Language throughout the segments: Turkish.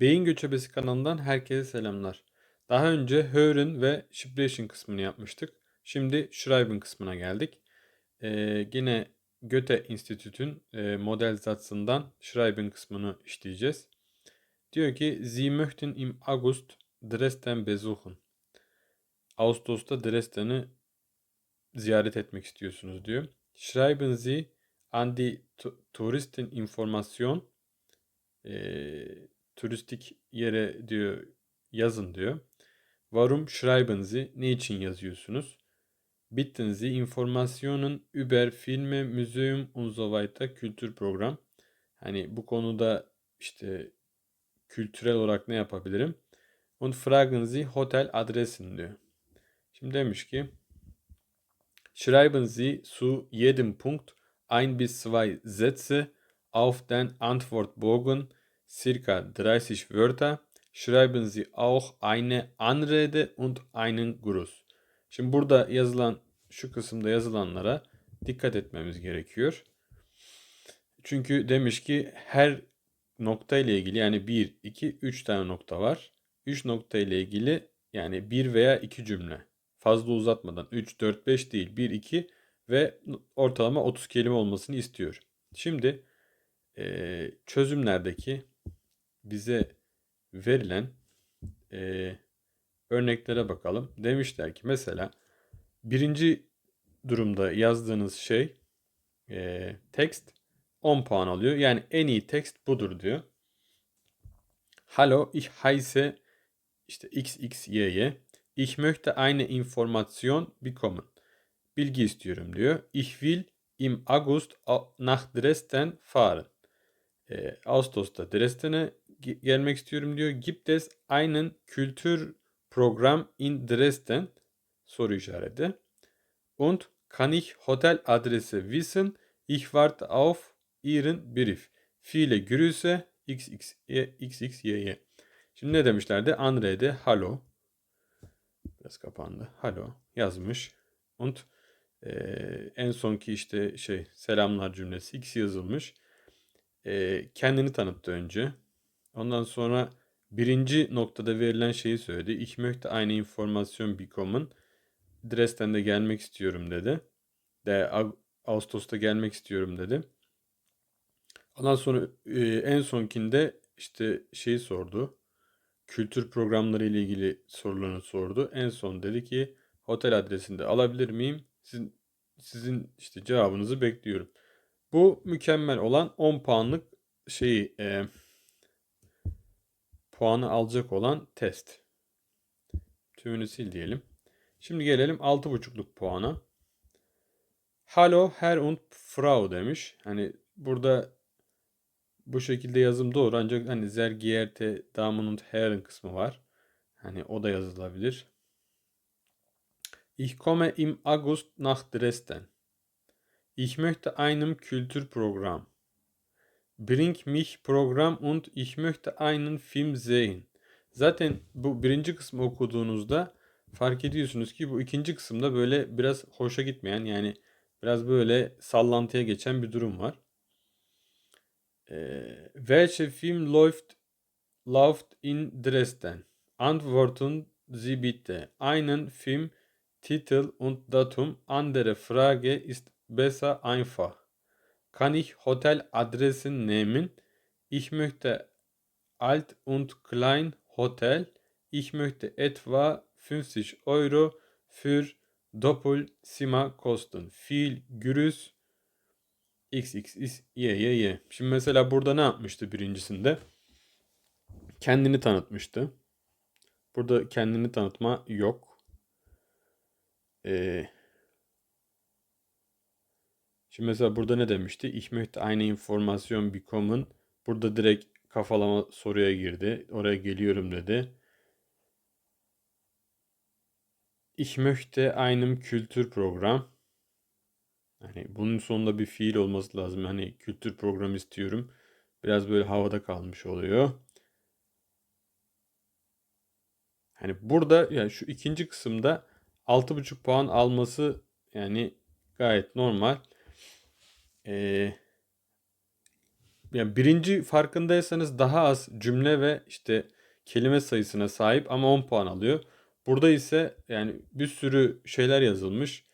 Beyin Göçebesi kanalından herkese selamlar. Daha önce Hören ve Sprechen kısmını yapmıştık. Şimdi Schreiben kısmına geldik. Ee, yine Goethe Institut'ün e, model satsından Schreiben kısmını işleyeceğiz. Diyor ki Sie möchten im August Dresden besuchen. Ağustos'ta Dresden'i ziyaret etmek istiyorsunuz diyor. Schreiben Sie an die Touristeninformation e, turistik yere diyor yazın diyor. Warum schreiben Sie? Ne için yazıyorsunuz? Bitten Sie Informationen über Filme, Museum und so weiter kültür program. Hani bu konuda işte kültürel olarak ne yapabilirim? Und fragen Sie Hotel Adressen diyor. Şimdi demiş ki Schreiben Sie zu jedem Punkt ein bis zwei Sätze auf den Antwortbogen circa 30 Wörter. Schreiben Sie auch eine Anrede und einen Gruß. Şimdi burada yazılan şu kısımda yazılanlara dikkat etmemiz gerekiyor. Çünkü demiş ki her nokta ile ilgili yani 1, 2, 3 tane nokta var. 3 nokta ile ilgili yani 1 veya 2 cümle. Fazla uzatmadan 3, 4, 5 değil 1, 2 ve ortalama 30 kelime olmasını istiyor. Şimdi çözümlerdeki bize verilen e, örneklere bakalım. Demişler ki mesela birinci durumda yazdığınız şey e, text 10 puan alıyor. Yani en iyi text budur diyor. Hallo, ich heiße işte XXYY. Ich möchte eine Information bekommen. Bilgi istiyorum diyor. Ich will im August nach Dresden fahren. E, Ağustos'ta Dresden'e gelmek istiyorum diyor. Gibt es einen Kulturprogramm in Dresden? Soru işareti. Und kann ich Hoteladresse wissen? Ich warte auf Ihren Brief. Viele Grüße XXYY. Şimdi ne demişlerdi? Andre'de Hallo. Biraz kapandı. Hallo yazmış. Und e, en sonki işte şey selamlar cümlesi X yazılmış. E, kendini tanıttı önce. Ondan sonra birinci noktada verilen şeyi söyledi. Ich möchte eine Information bekommen. Dresden'de gelmek istiyorum dedi. De Ağustos'ta gelmek istiyorum dedi. Ondan sonra e, en sonkinde işte şeyi sordu. Kültür programları ile ilgili sorularını sordu. En son dedi ki otel adresinde alabilir miyim? Sizin, sizin işte cevabınızı bekliyorum. Bu mükemmel olan 10 puanlık şeyi e, puanı alacak olan test. Tümünü sil diyelim. Şimdi gelelim 6.5'luk puana. Hallo Herr und Frau demiş. Hani burada bu şekilde yazım doğru ancak hani sehr geehrte Damen Herren kısmı var. Hani o da yazılabilir. Ich komme im August nach Dresden. Ich möchte einen Kulturprogramm. Bring mich Programm und ich möchte einen Film sehen. Zaten bu birinci kısmı okuduğunuzda fark ediyorsunuz ki bu ikinci kısımda böyle biraz hoşa gitmeyen yani biraz böyle sallantıya geçen bir durum var. Ee, welche Film läuft, läuft in Dresden? Antworten Sie bitte. Einen Film, Titel und Datum. Andere Frage ist besser einfach. Kann ich Hoteladressen nehmen? Ich möchte Alt- und Klein Hotel. Ich möchte etwa 50 Euro für Doppelzimmer kosten. Viel Grüß. XXY. Şimdi mesela burada ne yapmıştı birincisinde? Kendini tanıtmıştı. Burada kendini tanıtma yok. Ee, Şimdi mesela burada ne demişti? Ich möchte eine Information bekommen. Burada direkt kafalama soruya girdi. Oraya geliyorum dedi. Ich möchte einem Kültürprogramm. Hani bunun sonunda bir fiil olması lazım. Hani kültür programı istiyorum. Biraz böyle havada kalmış oluyor. Hani burada yani şu ikinci kısımda 6,5 puan alması yani gayet normal. Ee, yani birinci farkındaysanız daha az cümle ve işte kelime sayısına sahip ama 10 puan alıyor. Burada ise yani bir sürü şeyler yazılmış.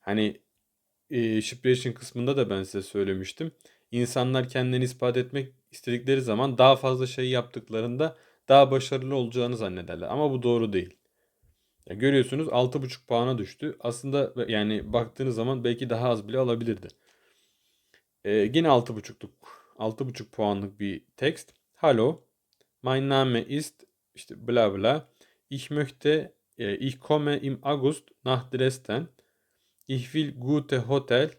Hani e, shipration kısmında da ben size söylemiştim. İnsanlar kendini ispat etmek istedikleri zaman daha fazla şey yaptıklarında daha başarılı olacağını zannederler. Ama bu doğru değil. Ya görüyorsunuz 6,5 puana düştü. Aslında yani baktığınız zaman belki daha az bile alabilirdi. Ee, yine 6,5'luk 6,5 puanlık bir tekst. Hallo, mein Name ist işte bla bla. Ich möchte, e, ich komme im August nach Dresden. Ich will gute Hotel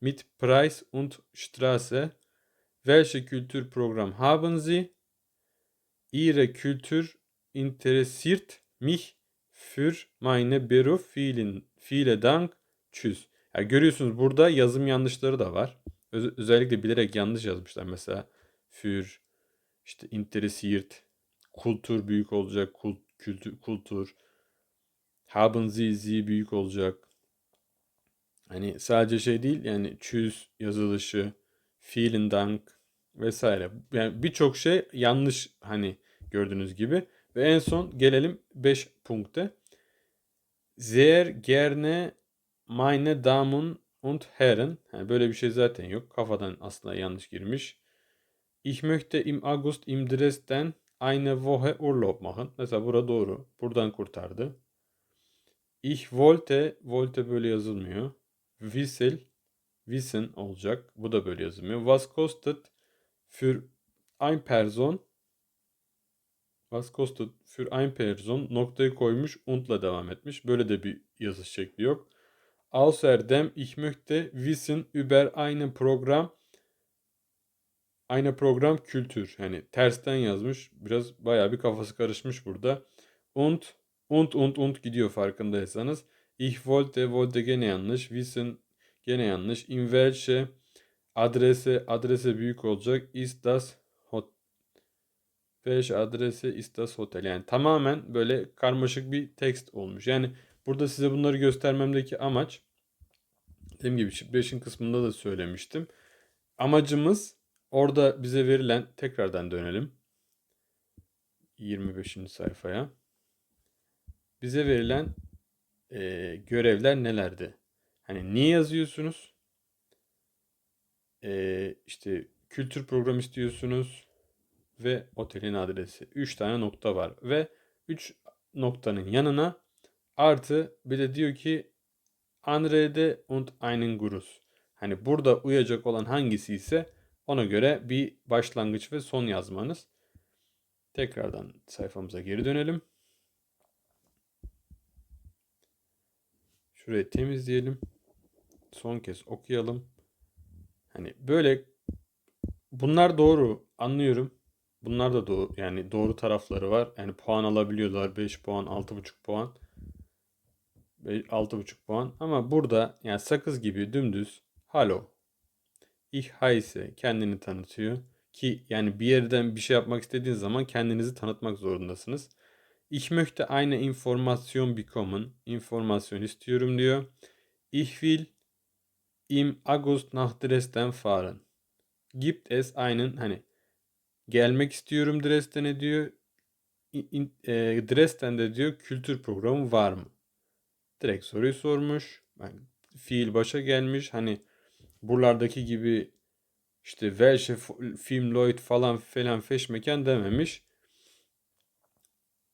mit Preis und Straße. Welche Kulturprogramm haben Sie? Ihre Kultur interessiert mich für meine Beruf. Vielen, vielen Dank. Tschüss. Yani görüyorsunuz burada yazım yanlışları da var. Öz- özellikle bilerek yanlış yazmışlar mesela. Für işte interessiert kultur büyük olacak. Kult, kültür, kultur. Haben Sie, Sie büyük olacak. Hani sadece şey değil yani tschüss yazılışı, vielen Dank vesaire. Yani birçok şey yanlış hani gördüğünüz gibi. Ve en son gelelim 5 punkte. Sehr gerne meine Damen und Herren. Yani böyle bir şey zaten yok. Kafadan aslında yanlış girmiş. Ich möchte im August im Dresden eine Woche Urlaub machen. Mesela bura doğru. Buradan kurtardı. Ich wollte, wollte böyle yazılmıyor. Wissel, wissen olacak. Bu da böyle yazılmıyor. Was kostet für ein Person? Was kostet für ein Person? Noktayı koymuş, unt'la devam etmiş. Böyle de bir yazış şekli yok. Außerdem ich möchte wissen über einen Programm Aynı program kültür. Yani tersten yazmış. Biraz bayağı bir kafası karışmış burada. Und, und, und, und gidiyor farkındaysanız. Ich wollte, wollte gene yanlış. Wissen gene yanlış. In welche adrese, adrese büyük olacak. Ist das hot welche adrese ist das hotel. Yani tamamen böyle karmaşık bir tekst olmuş. Yani burada size bunları göstermemdeki amaç dediğim gibi Shipration kısmında da söylemiştim. Amacımız orada bize verilen tekrardan dönelim. 25. sayfaya. Bize verilen e, görevler nelerdi? Hani niye yazıyorsunuz? E, işte kültür programı istiyorsunuz ve otelin adresi. 3 tane nokta var ve 3 noktanın yanına artı bir de diyor ki Anrede und einen Gruß. Hani burada uyacak olan hangisi ise ona göre bir başlangıç ve son yazmanız. Tekrardan sayfamıza geri dönelim. Şurayı temizleyelim. Son kez okuyalım. Hani böyle bunlar doğru anlıyorum. Bunlar da doğru yani doğru tarafları var. Yani puan alabiliyorlar 5 puan, 6,5 puan. 6,5 puan. Ama burada yani sakız gibi dümdüz Hallo. Ich heiße kendini tanıtıyor. Ki yani bir yerden bir şey yapmak istediğiniz zaman kendinizi tanıtmak zorundasınız. Ich möchte eine Information bekommen. İnformasyon istiyorum diyor. Ich will im August nach Dresden fahren. Gibt es einen hani gelmek istiyorum Dresden'e diyor. E, Dresden'de diyor kültür programı var mı? Direkt soruyu sormuş. Yani fiil başa gelmiş. Hani buralardaki gibi işte welche Film Lloyd falan falan feşmeken dememiş.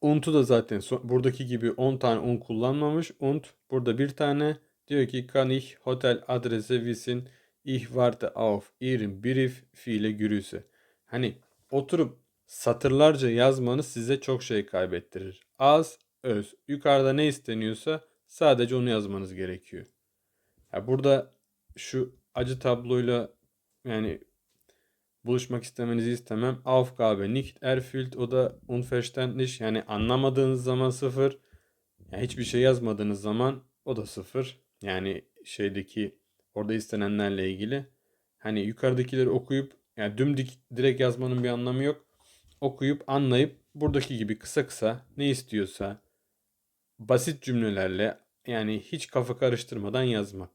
Unt'u da zaten buradaki gibi 10 tane un kullanmamış. Unt burada bir tane diyor ki kann ich Hotel adrese wissen ich warte auf ihren Brief fiile Grüße. Hani oturup satırlarca yazmanız size çok şey kaybettirir. Az, öz. Yukarıda ne isteniyorsa sadece onu yazmanız gerekiyor. Ya burada şu acı tabloyla yani buluşmak istemenizi istemem. Aufgabe nicht erfüllt o da unverständlich yani anlamadığınız zaman sıfır. Yani hiçbir şey yazmadığınız zaman o da sıfır. Yani şeydeki orada istenenlerle ilgili. Hani yukarıdakileri okuyup yani dümdik direkt yazmanın bir anlamı yok. Okuyup anlayıp buradaki gibi kısa kısa ne istiyorsa basit cümlelerle yani hiç kafa karıştırmadan yazmak.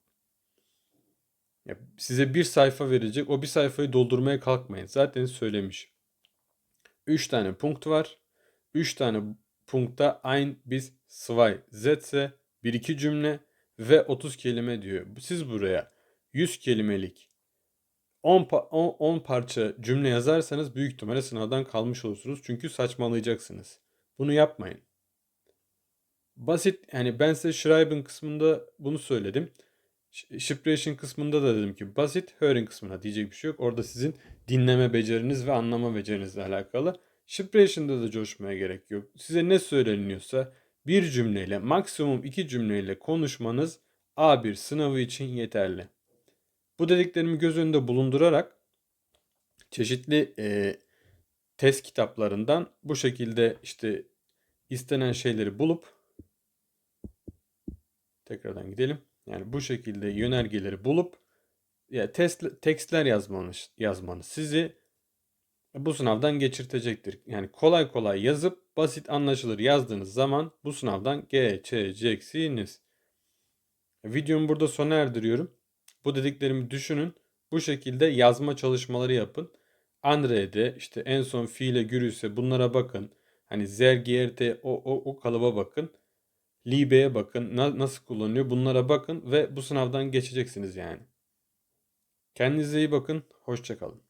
Ya size bir sayfa verecek. O bir sayfayı doldurmaya kalkmayın. Zaten söylemiş. 3 tane punkt var. 3 tane punkta ein bis zwei Sätze, 1-2 cümle ve 30 kelime diyor. Siz buraya 100 kelimelik 10, pa- 10, 10 parça cümle yazarsanız büyük ihtimalle sınavdan kalmış olursunuz. Çünkü saçmalayacaksınız. Bunu yapmayın. Basit yani ben size Schreiben kısmında bunu söyledim. Shipration kısmında da dedim ki basit, Hören kısmına diyecek bir şey yok. Orada sizin dinleme beceriniz ve anlama becerinizle alakalı. Shipration'da da coşmaya gerek yok. Size ne söyleniyorsa bir cümleyle, maksimum iki cümleyle konuşmanız A1 sınavı için yeterli. Bu dediklerimi göz önünde bulundurarak çeşitli e, test kitaplarından bu şekilde işte istenen şeyleri bulup tekrardan gidelim. Yani bu şekilde yönergeleri bulup ya test tekstler yazmanız yazmanız sizi bu sınavdan geçirtecektir. Yani kolay kolay yazıp basit anlaşılır yazdığınız zaman bu sınavdan geçeceksiniz. Videomu burada sona erdiriyorum. Bu dediklerimi düşünün. Bu şekilde yazma çalışmaları yapın. Andre'de işte en son fiile gürüse bunlara bakın. Hani zergiyerte o, o, o kalıba bakın. Libe'ye bakın. Na- nasıl kullanılıyor bunlara bakın ve bu sınavdan geçeceksiniz yani. Kendinize iyi bakın. Hoşçakalın.